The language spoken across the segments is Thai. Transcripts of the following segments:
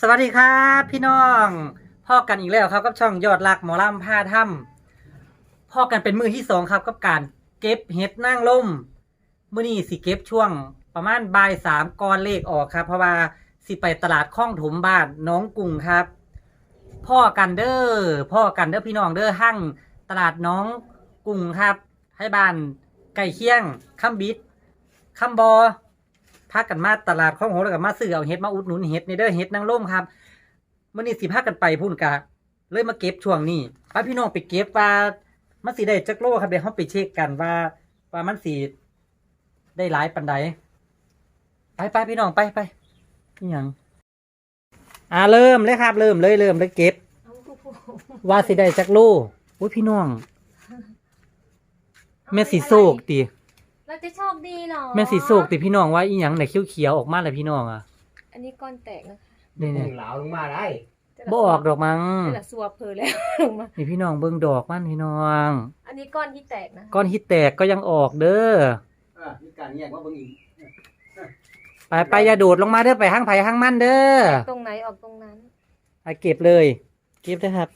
สวัสดีครับพี่น้องพ่อกันอีกแล้วครับกับช่องยอดรักหมอลำผ้าถ้ำพ่อกันเป็นมือที่สองครับกับการเก็บเห็ดนั่งล่มมื่อนี้สิเก็บช่วงประมาณบ่ายสามก่อนเลขออกครับ เพราะว่าสิไปตลาดคลองถมบ้านน้องกรุงครับ พ่อกันเด้อพ่อกันเด้อพี่น้องเด้อห้างตลาดน้องกรุงครับ ให้บ้านไก่เคียงข้ามบิดข้ามบอ พากันมาตลาดข้องโหแล้วก็มาซื้อเอาเห็ดมาอุดหนุนเห็ดในเด้อเห็ดนางร่มครับมื่อนี้สิพากันไปพุ่นกะเลยมาเก็บช่วงนี้ป้าพี่น้องไปเก็บว่ามันสิได้จักโลครับเดี๋ยวเราไปเช็คกันว่าว่ามันสิได้หลายปันใดไปไปพี่น้องไปไปนี่ยังอ่าเริ่มเลยครับ เริ่มเลยเริ่มเลยเก็บ ว่าสิได้จักโลอุ้ยพี่น้องแม่สีโศกตี เราจะโชคดีเหรอแม่สีโศกตีพี่น้องว่าอีหยังไหนเขียวๆออกมาเลยพี่น้องอะอันนี้ก้อนแตกนะคะนี่มึนี่งเหลาลงมาได้บ่ออกดอกมั้งนี่แหละสัวเพอแล้วลงมา นี่พี่น้องเบิ่งดอกมันพี่น้อง อันนี้ก้อนที่แตกนะก้อนฮิตแตกก็ยังออกเด้ออะมีการแยกว่าเบิ่งอีกไปไปอย่าโดดลงมาเด้อไปห้างไผ่ห้างมันเด้อตรงไหนออกตรงนั้นไปเก็บเลย เก็บได้อครับ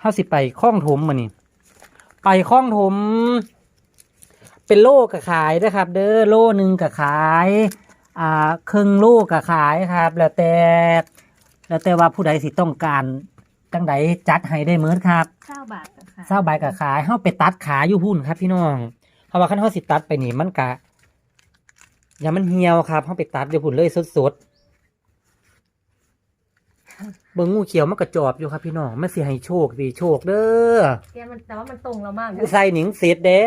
เฮาสิไปคล้องถมมานี่ไปคล้องถม เป็นโลกะขายนะครับ เด้อโลหนึ่งกะขายอ่าครึ่งโลกะขายครับ แล้วแต่แล้วแต่ว่าผู้ใดสิต้องการจังใดจัดให้ได้เหมือนครับเก้าบาทนะคะเศร้าใบกับขายเฮาไปตัดขาอยู่พุ่นครับ พี่น้องเพราะว่าคันเฮาสิตัดไปนี่มันกะอย่ามันเหี่ยวครับเฮาไปตัดอยู่พุ่นเลยสดๆเบิ่งงูเขียวมันกระจอบอยู่ครับ พี่น้องมันสิให้โชคสิโชคเด้อแกมันแต่ว่ามันตรงเรามากนะ ใส่หนิงเศษเด้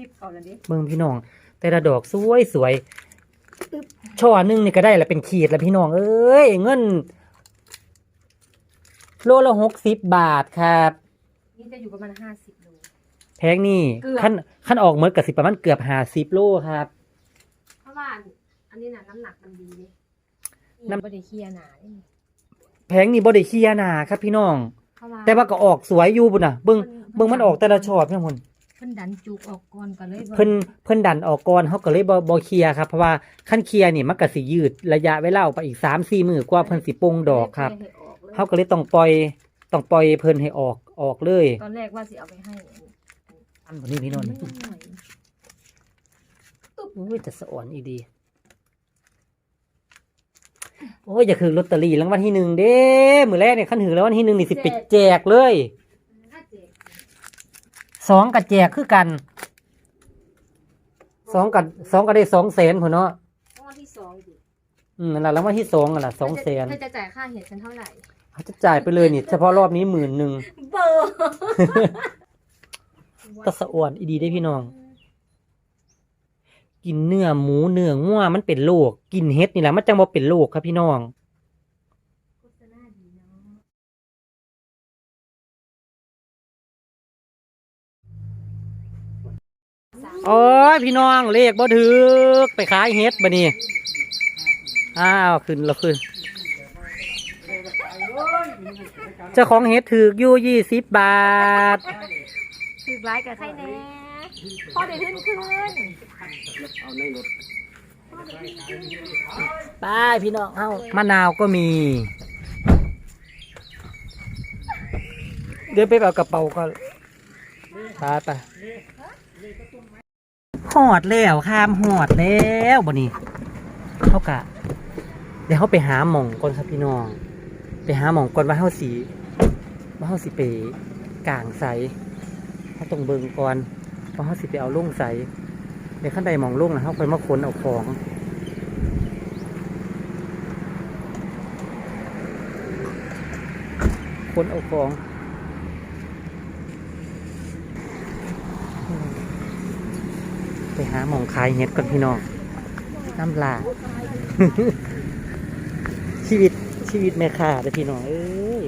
รีบเอาเลยดิเบิ่งพี่น้อง แต่ละดอกสวยสวยช่อหนึงนี่ก็ได้ละเป็นขีดแล้วพี่น้อง เอ้ยเงิน โลละหกสิบบาทครับ นี่จะอยู่ประมาณห้าสิบโล แพงนี่เกือบ ขั้นขั้นออกเมื่อกับสิประมาณเกือบห้าสิบโลครับ เพราะว่าอันนี้น่ะน้ำหนักมันดีดิน้ำ น้ำบริเคียหนานี่แพงนี่บ่ได้ขี้ยาหนาครับพี่น้อง เพราะว่าแต่ว่าก็ออกสวยอยู่บุ่นน่ะเบิ่งมันเบิ่งมันออกแต่ละชอบพี่น้องพุ่นเพิ่นดันจุกออกก่อนก็เลยว่าเพิ่นเพิ่นดันออกก่อนเฮาก็เลยบ่บ่เคลียร์ครับเพราะว่าขั้นเคลียร์นี่มันก็สิยืดระยะเวลาออกไปอีก3-4มื้อกว่าเพิ่นสิปลงดอกครับไม่ให้ออกเลยเฮาก็เลยต้องปล่อยต้องปล่อยเพิ่นให้ออกออกเลยตอนแรกว่าสิเอาไปให้อันบ่นี้พี่น้องไม่นี่หน่อยอุ้ยแต่สะอ่อนอีดี โอ้ยอย่าคือลอตเตอรี่รางวัลที่หนึ่งเด้ มื้อแรกเนี่ยคันถือรางวัลที่หนึ่งนี่สิไปแจกเลยถ้าเจ็บ สองกับแจกคือกันสองกับสองก็ได้สองแสนพุ่นเนาะรางวัลที่สองดิอืมนั่นแหละแล้ววันที่สองอะล่ะสองแสนเธอจะจ่ายค่าเห็ดฉันเท่าไหร่ เขาจะจ่ายไปเลยนี่ เฉพาะรอบนี้หมื่นหนึ่งเบอร์ตะสะอ่อนอีดีได้พี่น้อง กินเนื้อหมูเนื้องัวมันเป็นโรคกินเฮ็ดนี่แหละมันจังบ่เป็นโรคครับพี่น้อง โอ้ยพี่น้องเลขบ่ถึกไปขายเฮ็ดบ่นี่อ้าวขึ้นแล้วขึ้นเจ้าของเฮ็ดถือกอยู่ยี่สิบบาท ถือร้ายกับใครแน่พอได้ขึ้นขึ้นไปพี่น้องเอ้ามะนาวก็มี เดี๋ยวไปเอากระเป๋าก่อนไปไป หอดแล้วข้ามหอดแล้วบนี่เขากะเดี๋ยวเขาไปหาหม่องก่อนครับพี่น้อง ไปหาหม่องก่อนว่าเฮาสีว่าเฮาสิไปกลางใสเขาต้องเบิงก่อนว่าเฮาสิไปเอาลุ่งใสในขั้นใดหม่องลุ่งนะเฮาค่อยมาขนเอาของคนเอาของไป หาหมองขายเห็ดก่อนพี่น้องน้ำลา ชีวิตชีวิตแม่ค้าเด้อพี่น้องเอ้ย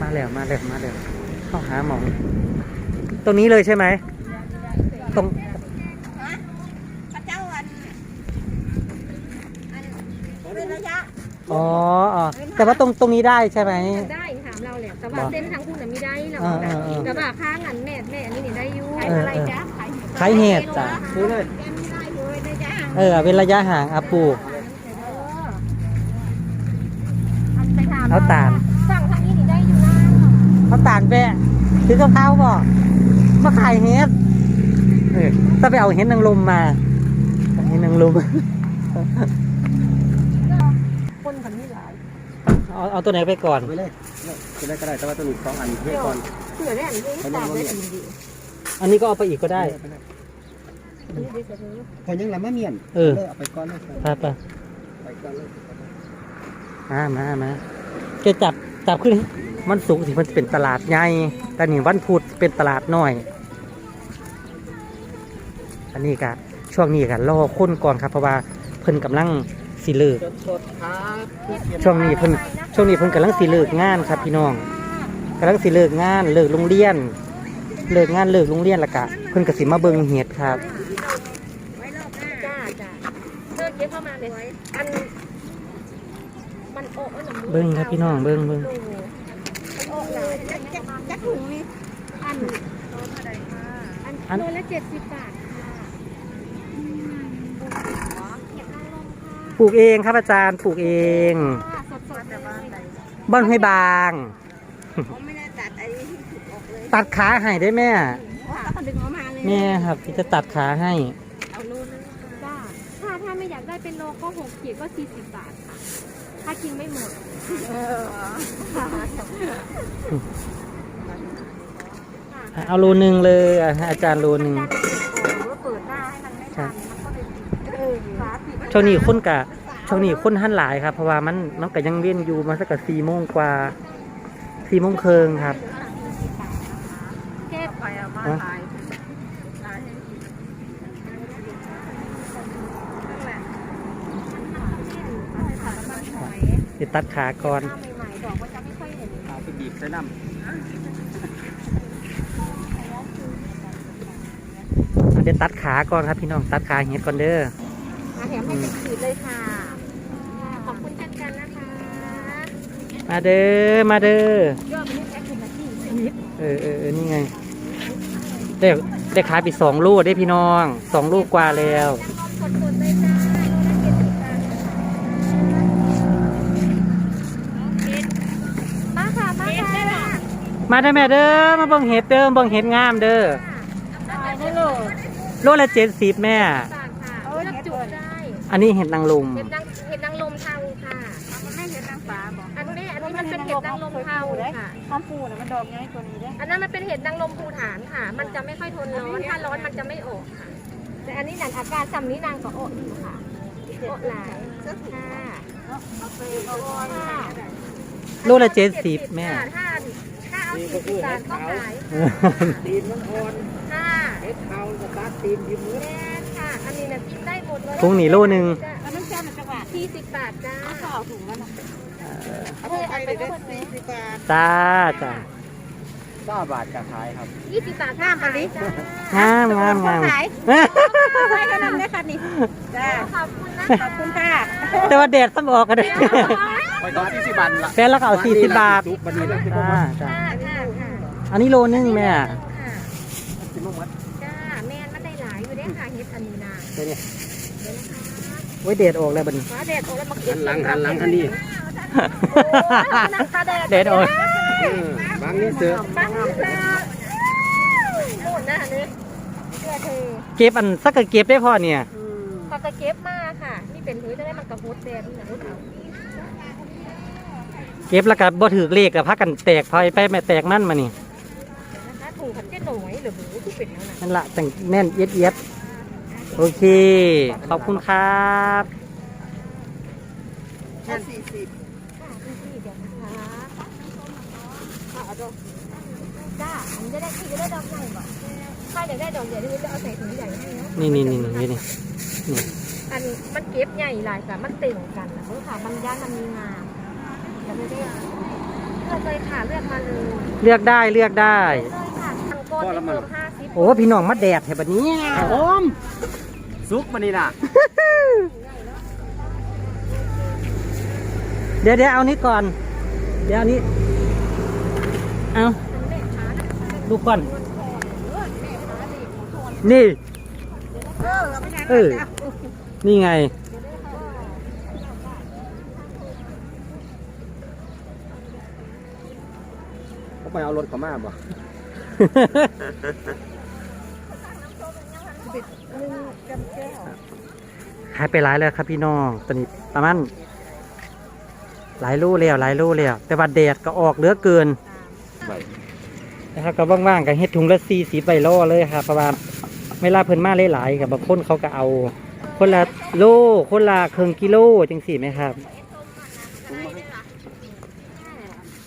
มาแล้วมาแล้วมาแล้วเข้าหาหมอง ตรงนี้เลยใช่ไหมตรงพระเจ้าอันอันเป็นระยะอ๋ออ๋อแต่ว่าตรงตรงนี้ได้ใช่ไหม ได้ถามเราแหละแต่ว่าบอกเส้นทางคุณน่ะไม่ได้หรอกเออเออเออแต่ว่าข้างอันแม่แม่อันนี้เนี่ยได้อยู่เออเออ ขายเห็ดจ้ะซื้อเลยแกไม่ได้เลยระยะห่างเออเป็นระยะห่างอะปลูกอันไปถามเอาตาลสั่งทางนี้นี่ได้อยู่นะเขาตานแปะถือกระเพราบ่มาขายเฮ็ดเออต้องไปเอาเฮ็ดนางลมมาเฮ็ดนางลมคนพันนี้หลายเอาเอาตัวไหนไปก่อนไปเลยจะได้ก็ได้แต่ว่าตัวนี้สองอันเพื่อก่อนเผื่อได้อันนี้ตามได้ดีดี อันนี้ก็เอาไปอีกก็ได้นี่ดีสุดเลยพอยังละมะเมียนเออ เอาไปก่อนเลยไปไปไปก่อนเลยมามามาแกจับจับขึ้นมันสูงสิมันเป็นตลาดใหญ่แต่นี่วันพุธเป็นตลาดน้อย อันนี้กะช่วงนี้กะรอคนก่อนครับเพราะว่าเพิ่นกำลังสิเลิก สดๆครับช่วงนี้เพิ่นช่วงนี้เพิ่นกำลังสิเลิกงานครับพี่น้องกำลังสิเลิกงานเลิกโรงเรียน เลิกงานเลิกโรงเรียนและกะ เพิ่นก็สิมาเบิ่งเห็ดครับจ้าจ้าเลิกเก็บเข้ามาเลยอันมันโอ้อันนั้นเบิ่งครับพี่น้องเบิ่งเบิ่งมันโอ้หลายจักจักจักหูนี่อันอันโลละเจ็ดสิบบาทค่ะเก็บนางรมค่ะปลูกเองครับอาจารย์ปลูกเองสดสดแต่ว่าบ้านห้วยบาง ตัดขาให้ได้แม่แล้วก็ดึงออกมาเลยแม่ครับที่จะตัดขาให้ เอาโลนึงจ้าถ้าถ้าไม่อยากได้เป็นโลก็หกขีดก็สี่สิบบาทค่ะ ถ้ากินไม่หมดเอาโลนึงเลยอะให้อาจารย์โลนึงจานปิดโอ่งหรือว่าเปิดหน้าให้มันไม่ทันมันก็เลยเออฝาปิดช่วงนี้คนกะช่วงนี้คนหันหลายครับ เพราะว่ามันมันก็ยังเวียนอยู่มาสักกับสี่โมงกว่าสี่โมงครึ่งครับเทศ ไปอะมาฮะลายลายให้กินนั่นแหละมันขาดน้ำมันหอยเดี๋ยวตัดขาก่อน หน้าใหม่ๆดอกก็จะไม่ค่อยเห็นเอาไปบีบใส่น้ำอะเดี๋ยวตัดขาก่อนครับพี่น้องตัดขาเห็ดก่อนเด้อมาแถมให้เป็นขีดเลยค่ะ ขอบคุณเช่นกันนะคะมาเด้อมาเด้อยอดมันนี่แพ็คเป็นนาทีนิดเออเออเออนี่ไง ได้ได้ขายไปสองลูกได้พี่น้องสองลูกกว่าแล้วสดๆเลยจ้าโลละเจ็ดสิบบาทมาค่ะมาค่ะมาได้อแม่เด้อมาเบิ่งเห็ดเด้อเบิ่งเห็ดงามเด้อได้เลยโลละเจ็ดสิบแม่บาทค่ะเลือกจุได้อันนี้เห็ดนางลมเห็ดนาง อันนี้มันเป็นเห็ดนางลมเทาค่ะข้าวปูน่ะมันดอกง่ายกว่านี้ได้อันนั้นมันเป็นเห็ดนางลมภูฐานค่ะ มันจะไม่ค่อยทนร้อน ถ้าร้อนมันจะไม่ออกค่ะ แต่อันนี้หนังอาการซ้ำนี้นางก็ออกอยู่ค่ะออกหลายค่ะค่ะโลละเจ็ดสิบแม่ ค่ะถ้าถ้าเอาสี่สิบบาทก็ขายตีนมันอ่อนค่ะเฮ็ดเท้าก็ตัดตีนยิ้มมือแม่นค่ะ อันนี้นะกินได้หมดเลยถุงนี่โลหนึ่งแล้วมันแค่มันจะหวานสี่สิบบาทจ้าก็เอาถุงแล้วนะ เอาไปเอาไปได้ทั้งหมดเลยสี่สิบบาทจ้าจ้าเก้าบาทจะขายครับยี่สิบบาทห้ามมาลิจ้างามงามงามขายขายขนมได้ค่ะนี่จ้าขอบคุณนะขอบคุณค่ะแต่ว่าแดดซ้ำออกกันเลยไปต่อที่สิบบาทละแฟนแล้วก็เอาสี่สิบบาททุกบันนี้ละจ้าจ้าค่ะค่ะค่ะอันนี้โลนึงแม่ค่ะสิบโมงวัดจ้าแม่นมันได้หลายอยู่ได้ค่ะเฮ็ดอันนี้นาเดี๋ยวนี้เดี๋ยวนะคะไว้แดดออกแล้วบัดนี้ฟ้าแดดออกแล้วมาเก็หับนหลังหันหลังคันนี้ นักตาแดดแดดออกเออบางนี่เสือบ้างนี่เสือโน่นนะอันนี้เสื้อเธอเก็บอันสักกะเก็บได้พ่อเนี่ยพอจะเก็บมาค่ะ นี่เป็นพื้นจะได้มันกระพุดแดดนี่นะพุดเอาเก็บแล้วก็บ่ถือเลขกับพักกันแตกพอยไปแม่แตกมันมานี่นะคะถูกขันเจ๊หน่อยหรือหมูที่เป็นแล้วนะนั่นละแต่งแน่นเอียดเอียดโอเค ขอบคุณครับแค่สี่สิบ ค่ะพี่ๆเดี๋ยวนะคะค่ะ เอาดอกจ้าอันนี้จะได้ที่จะได้ดอกใหญ่ก่อนถ้าอยากได้ดอกใหญ่ที่จะเอาใส่ถุงใหญ่ให้เนาะนี่นี่นี่นี่นี่นี่อันมันเก็บใหญ่หลายค่ะมันเต่งกันนะเพื่อค่ะมันย่านมันมีงามจะไม่ได้เลือกเลยค่ะเลือกมาเลยเลือกได้เลือกได้เลยค่ะทางก้นที่เพิ่มห้าสิบโอ้พี่น้องมาแดดแถบดนี้โอมซุกบันนี้ล่ะเดี๋ยวเดี๋ยวเอานี้ก่อน เดี๋ยวเอานี้ เอาดูก่อน นี่เออเราไม่ได้เออ นี่ไง เขาไปเอารถเขามาบ่หายไปหลายแล้วครับพี่น้องตอนนี้ประมาณหลายลูกแล้วหลายลูกแล้วแต่ว่าแดดก็ออกเหลือเกิน ไปนะครับก็ว่างๆกับเฮ็ดถุงละสี่สีใบล่อเลยครับเพราะว่าเวลาเพิ่นมาหลายๆกับบางคนเขาก็เอา คนละโลคนละครึ่งกิโลจังสี่ไหมครับ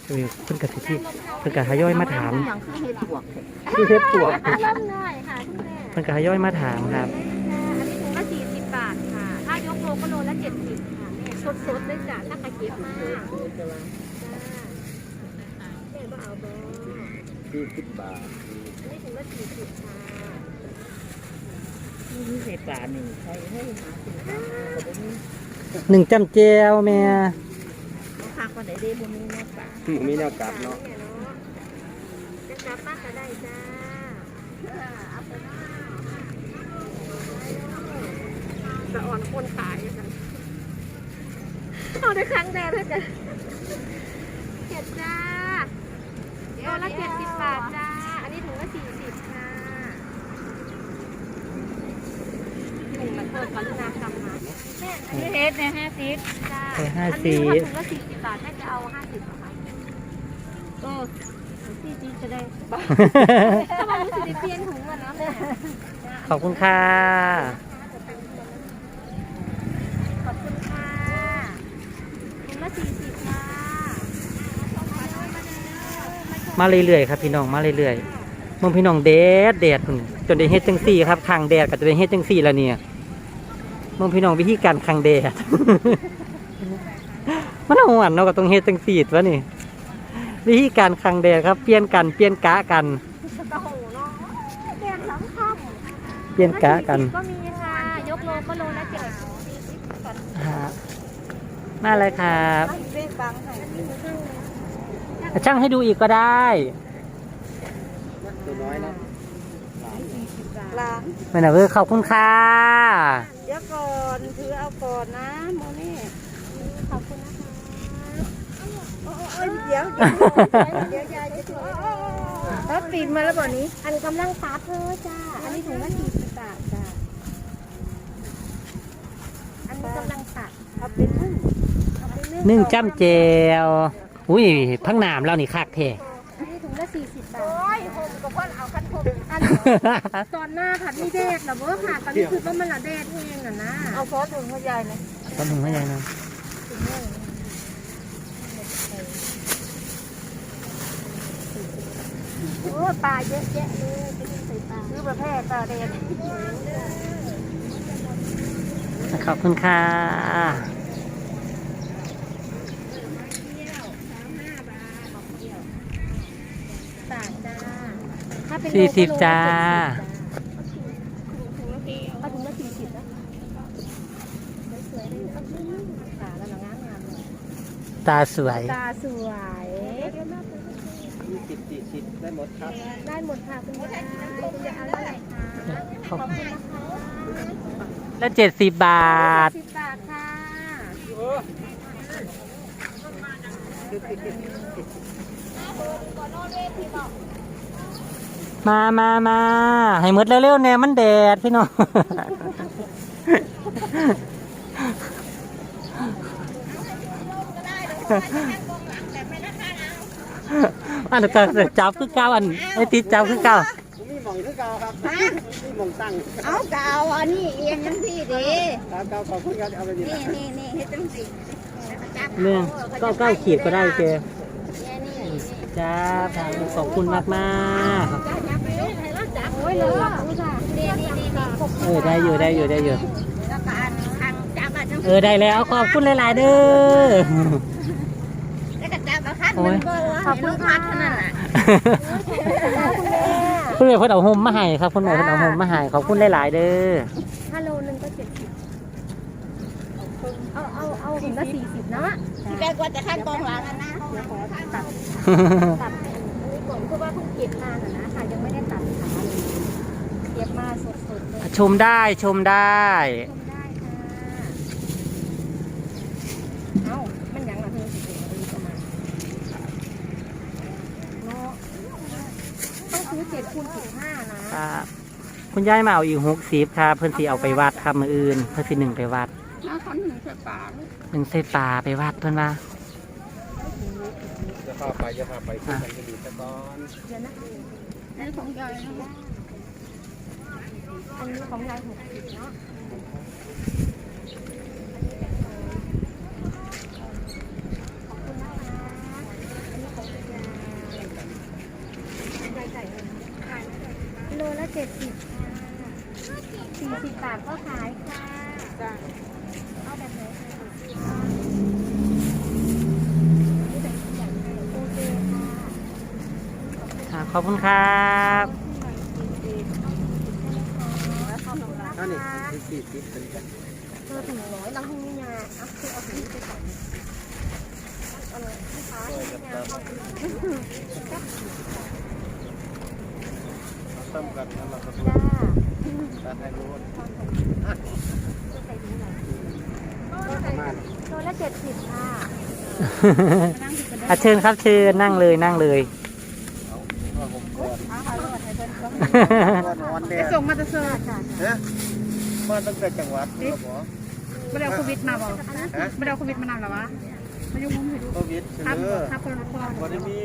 เออเพิ่นก็สิที่เพิ่นก็ทยอยมาถามอย่างคือเห็ดบวกที่เฮ็ดตัวเริ่มได้ค่ะคุณแม่เพิ่นก็ทยอยมาถามครับอันนี้ถุงละสี่สิบบาทค่ะ ถ้ายกโลก็โลละเจ็ดสิบค่ะแม่สดๆเลยจ้ะถ้าใครเก็บมาจ้าแม่ก็เอาบอ สี่สิบบาทอันนี้ถุงละสี่สิบค่ะนี่ใส่ปลาหนึ่งใส่ให้หาสินค้ามาแบบนี้หนึ่งจำเจวแม่เขาคักว่าไหนได้บ่มีแม่ปลามีแนวกลับเนาะแม่เนาะจะกลับบ้าก็ได้จ้าเอาไปเนาะสะอ่อนคนขายกันเอาได้ครั้งแรกเลยจ้ะเจ็ดจ้า โลละเจ็ดสิบบาทจ้า อันนี้ถุงละสี่สิบค่ะถุงละเพิ่มกรุณากำมาแม่อันนี้เทสเนี่ยห้าสิบจ้าไปห้าอันสีนี้ว่าถุงละสี่สิบบาทแม่จะเอาห้าสิบเหรอคะก็สี่สิบจะได้ถ้ามันรู้สึกได้เปลี่ยนถุงมันนะแม่ ขอบคุณค่ะ ขอบคุณค่ะถุงละสี่สิบค่ะ มาเรื่อยๆครับพี่น้องมาเรื่อยๆเมื่อพี่น้องแดดแดดพุ่นจนได้เฮ็ดจังซี่ครับคางแดดก็จะได้เฮ็ดจังซี่แล้วเนี่ยเมื่อพี่น้องวิธีการคางแดดมันหวานเนาะก็ต้องเฮ็ดจังซี่วะนี่วิธีการคางแดดครับเปลี่ยนกันเปลี่ยนกะกันกระโหเนาะแดงสำคัญเปลี่ยนกะกันก็มีค่ะยกโลก็โลละเจ็ดสี่สิบก่อนฮะมาเลยครับเบ้บังให้ ช่างให้ดูอีกก็ได้ตัวน้อยเนาะลาไม่น่าเออขอบคุณค่ะเดี๋ยวก่อนถือเอาก่อนนะโมนี่ขอบคุณนะคะเดี๋ยวเดี๋ยวเดี๋ยวยายจะถือแล้วปิดมาแล้วบ่นี้ อันกำลังตัดเธอจ้า อันนี้ถุงละสี่สิบบาทจ้าอันนี้กำลังตัดเอาเป็นนึ่งเอาเป็นนึ่งนึ่งจ้ำเจว อุ้ยพังหนามเรานี่คักแท้อันนี้ถุงละสี่สิบบาท โอ้ยผมกับพ่อเอาคันผมอันตอนหน้าผัดไม่แดดหรอเว้อค่ะตอนนี้คือว่ามันละแดดเองอะนะเอาซอสถุงเขาใหญ่เลยตอนถึงไม่ใหญ่นะโอ้ปลาเยอะแยะเลยไปกินใส่ปลาซื้อประเภทปลาแดดขอบคุณค่ะ ต่างจ้าถ้า เป็นสี่สิบจ้าเอาถุงละสี่สิบนะสวยๆเลยเอาถุงละตาแล้วงามงามเลยตาสวย ตาสวย ยี่สิบสี่สิบได้หมดครับ ได้หมดค่ะคุณยายคุณยายเอาเท่าไหร่คะขอบคุณนะคะแล้วเจ็ดสิบบาท สิบบาทค่ะ มามามาให้หมดเร็วๆเนี่ยมันแดดพี่น้องอันนี้ก็จับคือเก้าอันไอ้ติดจับคือเก้ามีหม่องคือเก่าครับมีหม่องตั้งเอาเก่าอันนี้เอียงจังสี่ดิครับเก่าขอบคุณครับเอาไปดีนี่นี่นี่เฮ็ดจังสี่จับเนี่ยเก้าเก้าขีดก็ได้เจนี่นี่จ้าทางขอบคุณมากมาก เราจับโอ้ยเลือคุณค่ะนี่นี่นี่นี่เออได้อยู่ได้อยู่ได้อยู่เออได้แล้วขอบคุณหลายๆเด้อแล้วก็จับมาคัดมันเบอร์ขอบคุณคัดเท่านั้นแหละคุณแม่เพิ่นเอาห่มมาให้ครับคุณแม่เพิ่นเอาห่มมาให้ขอบคุณหลายๆเด้อฮัลโหลนึงก็เจ็ดสิบเอาเอาเอาถุงละสี่สิบเนาะที่แกกว่าจะคัดกองหลังนะตัดตัดคือว่าเพิ่งเก็บมานนะค่ะยังไม่ได้ ก็บมาสดๆเลยชมได้ชมได้ ชมได้ค่ะเอ้ามันหยังล่ะเธอสิเองประมาณเนาะต้องซื้อเจ็ดคูณสิบห้านะครับ คุณยายมาเอาอีกหกสิบครับเพื่อนสีเอาไปวัดครับมืออื่น เพื่อนสีหนึ่งไปวัดน้าคนหนึ่งใส่ปากหนึ่งใส่ปลาไปวัดเพื่อนว่า จะพาไปจะพาไปคุยกันดีๆตะกอนนี่ของยายนะอันนี้ของยายหกสิบเนาะข อันนี้ของยายยายไก่เองขายโลละเจ็ดสิบสี่สิบบาทก็ขายค่ะจ้ะเอาแบบไหนคะโอเคค่ะขอบคุณครับ นั่นนี่ สี่สิบเป็นกันถึงร้อยลังหุ้งนี่ยาอะคือเอาถุงไปก่อนเอาเลยลูกค้าถุงนี้ยาเอาถุงต้มกันแล้วเราก็จ้าตัดให้รู้ใส่ถุงไหนประมาณโลละเจ็ดสิบค่ะอาเชิญครับเชิญนั่งเลยนั่งเลยส่งมาจะเสิร์ฟค่ะ มาตั้งแต่จังหวัดครับผมไม่ได้เอาโควิดมาบอกฮะไม่ได้เอาโควิดมานานหรอวะมายุ่งมุ้งให้ดูโควิดเชื้ครับอครับคนละคนวันนี้มี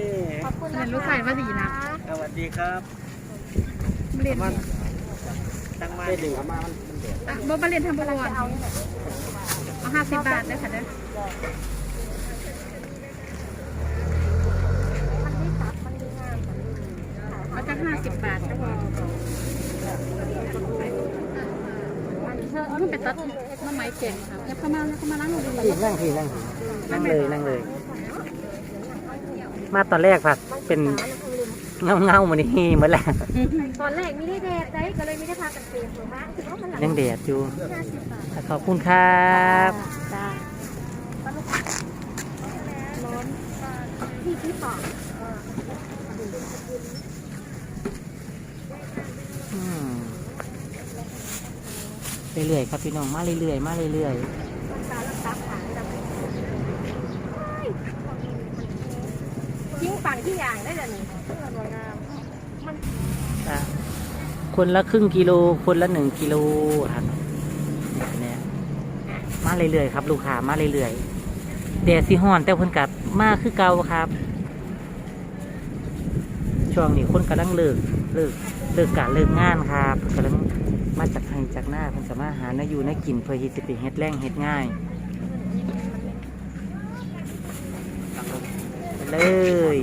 ขอบคุณเรีนะยนรู้ใส่ว่าดีนะสวัสดีครับมาเรียนมันตั้งมาได้หนึ่งมามันมันแดดอะบ่มาเรียนทำบอลเอาเนี่ยเอาห้าสิบบาทได้ค่ะเด้อมันไม่ซับมันดีงามเอาจากห้าสิบบาทก็พอ มันเป็นตัดน้ำไม้เก่งค่ะแล้วเข้ามาแล้วเข้ามานั่งดูพี่นั่งพี่นั่งนั่งเลยนั่งเลย มาตอนแรกผัดเป็นเงาเงาๆมันนี่เหมือนแหละตอนแรกไม่ได้แดดได้ก็เลยไม่ได้พากันเปลี่ยนถูกไหมถือว่ามันหลังยังแดดอยู่ห้าสิบบาทขอบคุณครับจ้าร้อนที่ที่ต่ออื เรื่อยๆครับพี่น้องมาเรื่อยๆมาเรื่อยตาลักซับขายแบบทิ้งฝั่งที่อย่างได้เลยนี่มันงามมันๆอะคนละครึ่งกิโลคนละหนึ่งกิโลครับเนี่ยมาเรื่อยๆครับ ลูกค้ามาเรื่อยๆแดดสิฮ้อน แต่เพิ่นกลับมาคือเก่าครับ ช่วงนี้คนกำลังเลิกเลิกเลิกการเลิกงานครับกำลัง มาจากทางจากหน้าเพิ่นจะมาหาเนาอยู่ในากินเพื่อที่จะไปเฮ็ดแรงเฮ็ดง่ายเลย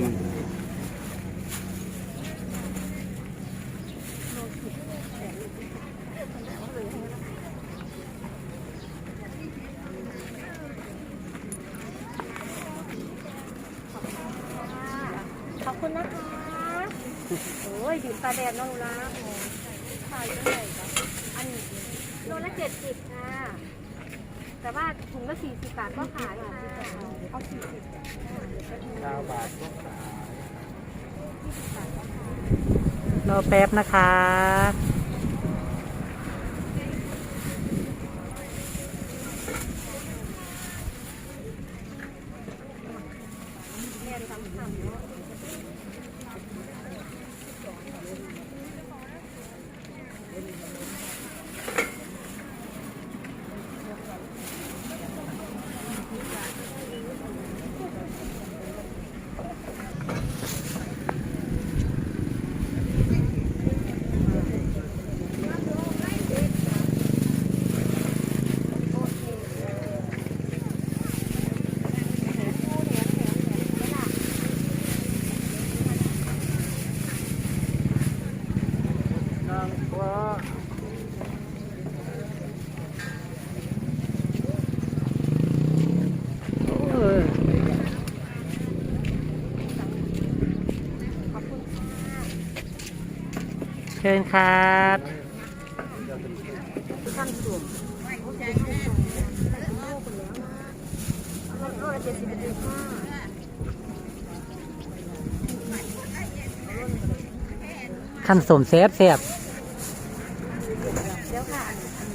ขอบคุณนะคะ โอ้ยดื่มตาแดงน้องรัก ขายเท่าไหร่คะอันนี้โลละเจ็ดสิบค่ะ แต่ว่าถุงละสี่สิบบาทก็ขายค่ะเอาสี่สิบเก้าบาทก็ขายรอแป๊บนะคะ เรียนทำทำเนาะขอบคุณค่ะ เชิญครับ ท่านสูงโอเคท่านสูงแต่คุณโลกคนแล้วนะมันก็เจ็ดสิ บเอ็ดห้าขั้นสมแซบแซบเดี๋ยวค่ะ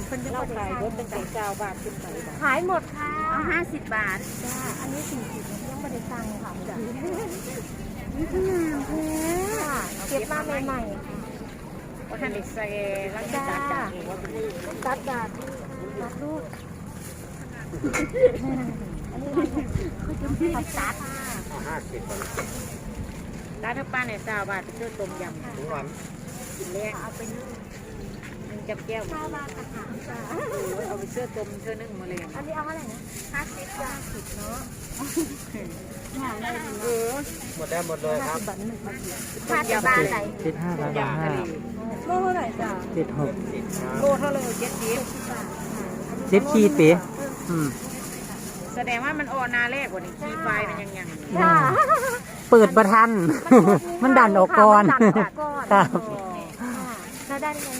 เพิ่นจะเอาขายรถเป็นไก่จ้าาวบาทขึ้นไปบาทขายหมดค่ะเอาห้าสิบบาทจ้าอันนี้สี่สิบยังไม่ได้สั่งค่ะจ้ะนี่คืองามแท้เก็บมาใหม่ๆค่ะ ว่าท่านเด็กใส่ร่างกาจาตัดดาดตัดลูกอันนี้คือจุ่มที่ตัดห้าสิบร้านถ้าป้าเนี่ยสาวบาทเป็นเสื้อต้มยำทุกวันกินแรกเอาไปนึ่ง จับแก้วข้าวราดอาหารจ้าเอาไปเสื้อต้มเสื้อนึ่งมาเลยอันนี้เอาเท่าไหร่นะห้าสิบจ้าสิบเนาะหาอะไรดีเออหมดแล้วหมดเลยครับบาทหนึ่งบาทต้มยำทะเลเจ็ดห้าต้บามทยำห้าทะเลโลเท่าไหร่จ้าเจ็ดหกสิบครับโลเท่าเลยเจ็ดสิบเจ็ดขีดเป๋อืมแสดงว่ามันออนาแรกกว่านี้ขี้ไฟมันยังยังจ้าเปิดประทัน มันดันออกก่อนมันดันออกก่อนครับค่ะแล้วได้เงิ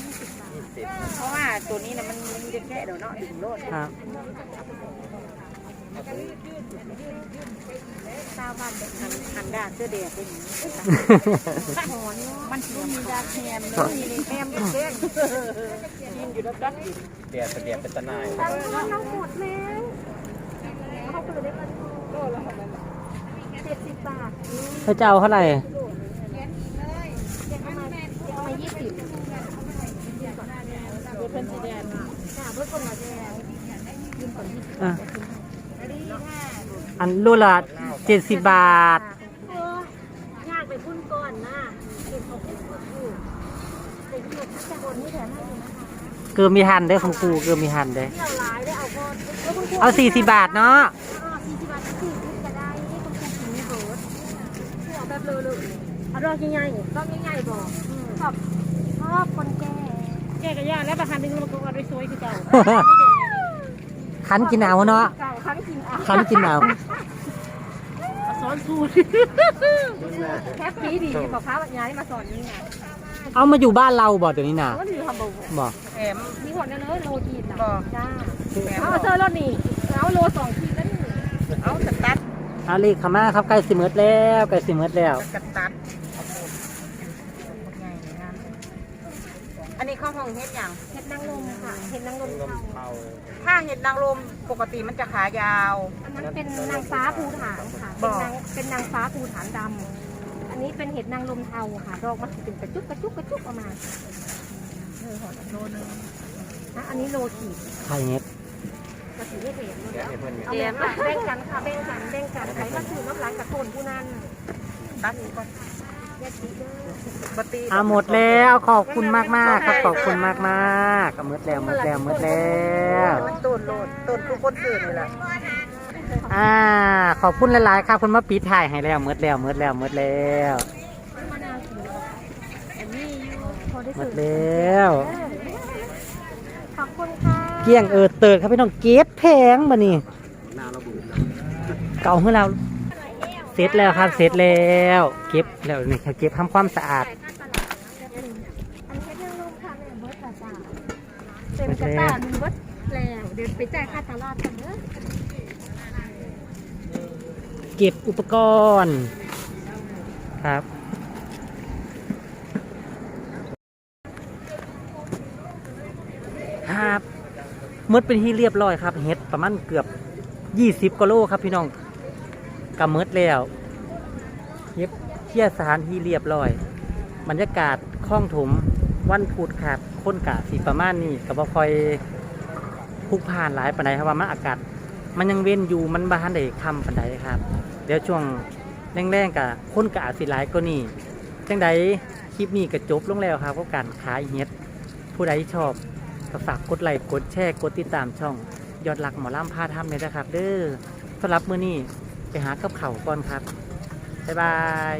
ตัวนี้นะมันมันจะแค่เดี๋ยวเนาะถึงโลดครับเก้าบาทเด็กหันหันด้านเสื้อแดงเป็นอย่างนี้หอนเนาะมันมีดาแคมเลยมีแคมเป็นเด้งกินอยู่แล้วกัดอยู่เดียดเดียดเป็นตะนายตังค์เราหมดแล้วเขาเปิดได้กันเจ็ดสิบบาทเขาจะเอาเท่าไหร่เด็กประมาณเด็กประมาณยี่สิบรถ เพิ่นสีแดงจ้าเพื่นคนละแดงอะอันรูละเจ็ดสิบบาทยากไปพุ่นก่อนนะเก็บของพุ่นก่อนอยู่แต่อยู่ข้างบนนี่แถมให้อยู่นะคะเกือบมีทันเด้ของกูเกือบมีทันเด้ ที่เอาหลายได้เอาก่อนแล้วคุณครูเอาสี่สิบบาทเนาะสี่สิบบาทสี่สิบก็ได้นี่คุณครูกินเบิร์ดเอาแบบเลยเลยเอาดอกใหญ่ๆดอกใหญ่ๆบอกชอบชอบคน ก่แกก็ย่าแล้วประหารดึงมันก็เอาไปซวยคือเก่าคันกินเอาเนาะเก่าครั้งกินอะคันกินเอาสอนสูตรแคปปี้ดีบอกพระแบบย้ายมาสอนนี่ไงเอามาอยู่บ้านเราบ่เดี๋ยวนี้น่ะเขาก็ถือทำบุญบ่แถมมีหมดเลยโลจีนนะบอกจ้าเอาเซอร์รถนี่เอาโลสองขีดแล้วนี่เอาสตัดเอาลีกเขามาครับใกล้สิหมดแล้วใกล้สิหมดแล้วสตัด อันนี้ข้าวหองเฮ็ดอย่างเห็ดนางรมค่ะเห็ดนางรมลมเทาเผาถ้าเห็ดนางรมปกติมันจะขายาว อันนั้นเป็นนางฟ้าภูฐานค่ะ เป็นนางเป็นนางฟ้าภูฐานดำอันนี้เป็นเห็ดนางรมเทาค่ะดอกมันจะเป็นกระจุกกระจุกกระจุกออกมาเออหอโลนึงนะอันนี้โลขีดไข่เน็ดกระสีเห็ดเหรียญเดี๋ยวให้เพื่อนเอาแบ่งกันแบ่งกันค่ะแบ่งกันแบ่งกันใครมาถือน้ำลายกระโทนผู้นั้นตัดก่อนแยกสีเด้ อปกติเอาหมดแล้วขอบคุณมากมากๆครับขอบคุณมากมากๆเอาหมดแล้วหมดแล้วหมดแล้วมันต้นโลดต้นคือคนซื้อนี่แหละอ่า ขอบคุณหลายๆครับคุณมาปิดถ่ายให้แล้วหมดแล้วหมดแล้วหมดแล้วมะนาวสีอันนี้พอได้หมสื่ดอแล้วขอบคุณค่ะเกลี้ยงเออเติร์ดครับพี่น้องเก็บแพงมานี่หน้าเราบูดเก่าให้เรา เสร็จแล้วครับเสร็จแล้วเก็บแล้วนี่เก็บทำความสะอาดอันนี้เรื่องลูกค่ะแม่เบิร์ตจ่าเต็มกระตามีเบิร์ตแล้วเดี๋ยวไปจ่ายค่าตลาดกันเด้อเก็บอุปกรณ์ครับครับหมดเป็นที่เรียบร้อยครับเฮ็ดประมาณเกือบยี่สิบกว่าโลครับพี่น้อง กำมิดแล้วเย็บเที่ยสถานที่เรียบร้อย บรรยากาศคล่องถมวันพุธครับคนกะสีประมาณนี้กับว่าคอยพุกผ่านหลายปันไดครับว่ามันอากาศมันยังเว้นอยู่มันบานได้คำปันไดครับ เดี๋ยวช่วงแรงๆกับคนกะอาสิหลายก็นี่จังใดคลิปนี้ก็จบลงแล้วครับกับการขายเฮ็ดผู้ใดชอบก็ฝากกดไลค์กดแชร์กดติดตามช่อง ยอดหลักหมอล่ำพาทำเลยนะครับ เด้อสำหรับมื้อนี้ ไปหากับเข่าก่อนครับ บ๊ายบาย